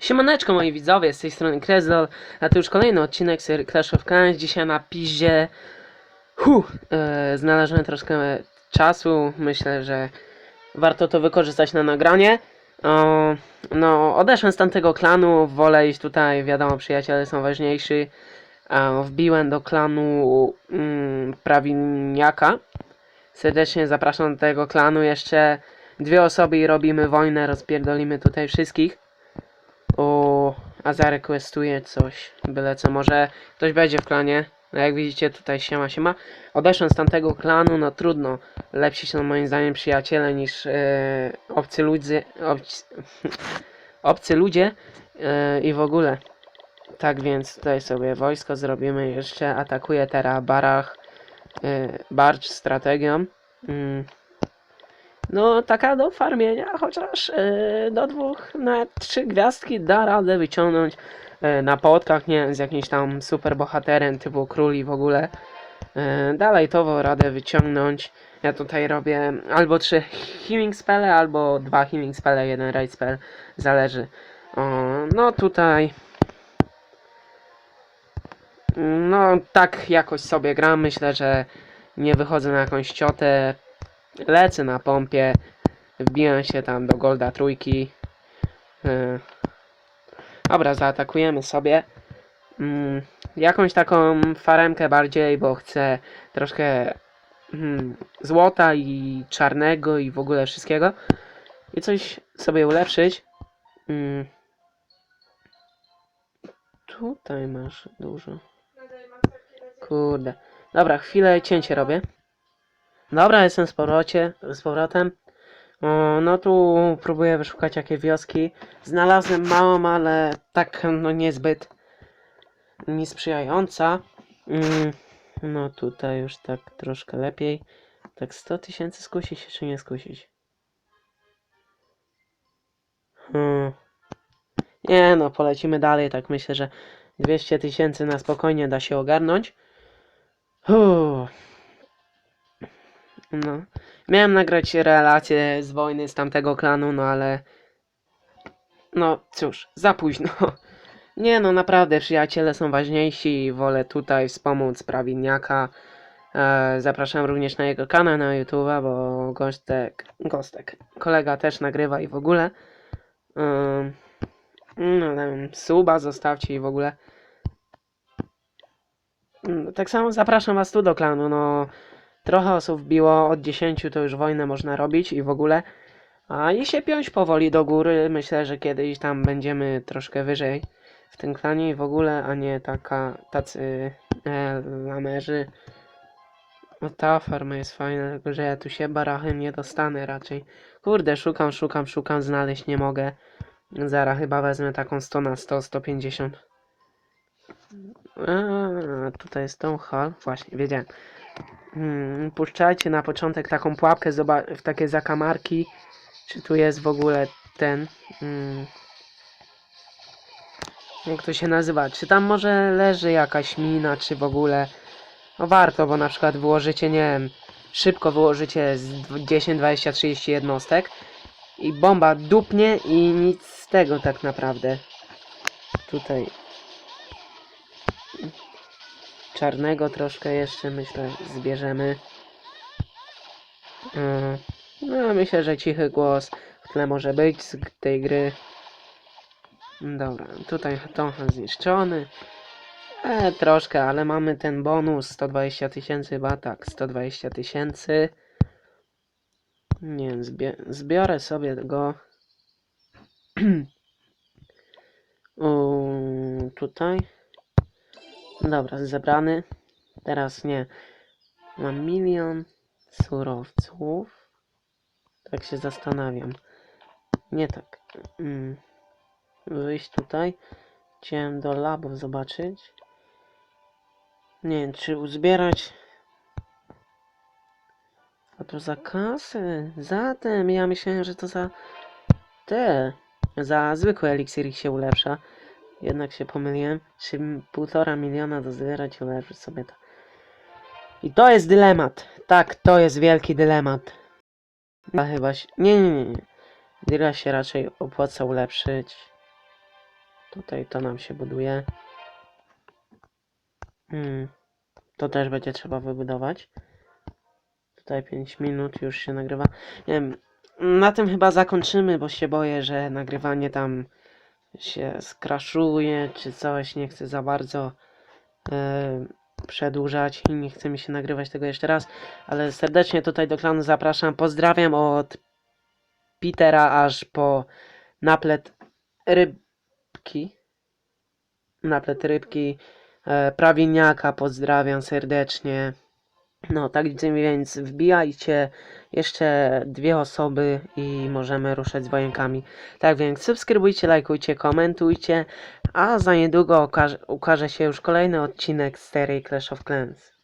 Siemaneczko moi widzowie, z tej strony Krezdol, a to już kolejny odcinek serii Clash of Clans. Dzisiaj na piździe huh, e, znalazłem troszkę czasu, myślę, że warto to wykorzystać na nagranie. O, no, odeszłem z tamtego klanu, wolę iść tutaj, wiadomo, przyjaciele są ważniejsi. E, wbiłem do klanu mm, prawilniaka. Serdecznie zapraszam do tego klanu, jeszcze dwie osoby i robimy wojnę, rozpierdolimy tutaj wszystkich. O, a zarequestuje coś, byle co, może ktoś będzie w klanie. No jak widzicie tutaj siema siema. Odeszłem z tamtego klanu, no trudno. Lepsi są moim zdaniem przyjaciele niż e, obcy ludzie. Obcy, obcy ludzie e, i w ogóle. Tak więc tutaj sobie wojsko zrobimy jeszcze. Atakuje teraz Barach. E, Barcz strategią. Mm. No, taka do farmienia, chociaż e, do dwóch, na trzy gwiazdki da radę wyciągnąć e, na podkach, nie z jakimś tam super bohaterem typu króli w ogóle. E, dalej to radę wyciągnąć. Ja tutaj robię albo trzy healing spele, albo dwa healing spele, jeden raid spell, zależy. O, no tutaj. No, tak jakoś sobie gram. Myślę, że nie wychodzę na jakąś ciotę. Lecę na pompie. Wbijam się tam do Golda trójki. Yy. Dobra, zaatakujemy sobie. Mm, jakąś taką faremkę bardziej, bo chcę troszkę mm, złota i czarnego i w ogóle wszystkiego. I coś sobie ulepszyć. Mm. Tutaj masz dużo. Kurde. Dobra, chwilę cięcie robię. Dobra, jestem z, powrocie, z powrotem. O, no tu próbuję wyszukać jakie wioski. Znalazłem małą, ale tak no niezbyt niesprzyjająca. Mm, no tutaj już tak troszkę lepiej. Tak 100 tysięcy skusić się czy nie skusić? Hmm. Nie no, polecimy dalej. Tak myślę, że 200 tysięcy na spokojnie da się ogarnąć. Uff. No. Miałem nagrać relację z wojny z tamtego klanu, no ale. No cóż, za późno. Nie no, naprawdę przyjaciele są ważniejsi i wolę tutaj wspomóc prawilniaka. E, zapraszam również na jego kanał na YouTube, bo Gostek, Gostek, kolega też nagrywa i w ogóle. Ym, no, wiem, suba zostawcie i w ogóle. Mm, Tak samo zapraszam was tu do klanu, no. Trochę osób wbiło, od 10 to już wojnę można robić i w ogóle. A i się piąć powoli do góry. Myślę, że kiedyś tam będziemy troszkę wyżej w tym klanie i w ogóle, a nie taka, tacy e, lamerzy. No ta farma jest fajna, tylko że ja tu się barachem nie dostanę raczej. Kurde, szukam, szukam, szukam, znaleźć nie mogę. Zara chyba wezmę taką 100 na 100, 150. A, tutaj jest tą hal. Właśnie, wiedziałem. Hmm, puszczajcie na początek taką pułapkę w takie zakamarki. Czy tu jest w ogóle ten. Hmm, jak to się nazywa? Czy tam może leży jakaś mina, czy w ogóle. No warto, bo na przykład wyłożycie, nie wiem, szybko wyłożycie z dw- 10, 20, 30 jednostek i bomba dupnie i nic z tego tak naprawdę. Tutaj czarnego troszkę jeszcze myślę zbierzemy. Yy, No myślę, że cichy głos w tle może być z tej gry. Dobra, tutaj Tonhan zniszczony. E, troszkę, ale mamy ten bonus 120 tysięcy chyba, tak, 120 tysięcy. Nie wiem, zbie zbiorę sobie go. U, tutaj. Dobra, zebrany. Teraz nie. Mam milion surowców. Tak się zastanawiam. Nie tak. Mm. Wyjść tutaj. Chciałem do labów zobaczyć. Nie wiem, czy uzbierać. A to za kasę. Zatem ja myślałem, że to za te. Za zwykłe eliksiry się ulepsza. Jednak się pomyliłem. Czy półtora miliona do zbierać ulepszyć sobie to. I to jest dylemat. Tak, to jest wielki dylemat. A chyba się... Nie, nie, nie. nie. Się raczej opłaca ulepszyć. Tutaj to nam się buduje. Hmm. To też będzie trzeba wybudować. Tutaj 5 minut już się nagrywa. Nie wiem, na tym chyba zakończymy, bo się boję, że nagrywanie tam się skraszuje czy coś. Nie chcę za bardzo e, przedłużać i nie chce mi się nagrywać tego jeszcze raz. Ale serdecznie tutaj do klanu zapraszam. Pozdrawiam od Petera aż po naplet rybki. Naplet rybki. E, prawilniaka pozdrawiam serdecznie. No, tak więc wbijajcie jeszcze dwie osoby i możemy ruszać z wojenkami. Tak więc subskrybujcie, lajkujcie, komentujcie, a za niedługo ukaże się już kolejny odcinek z serii Clash of Clans.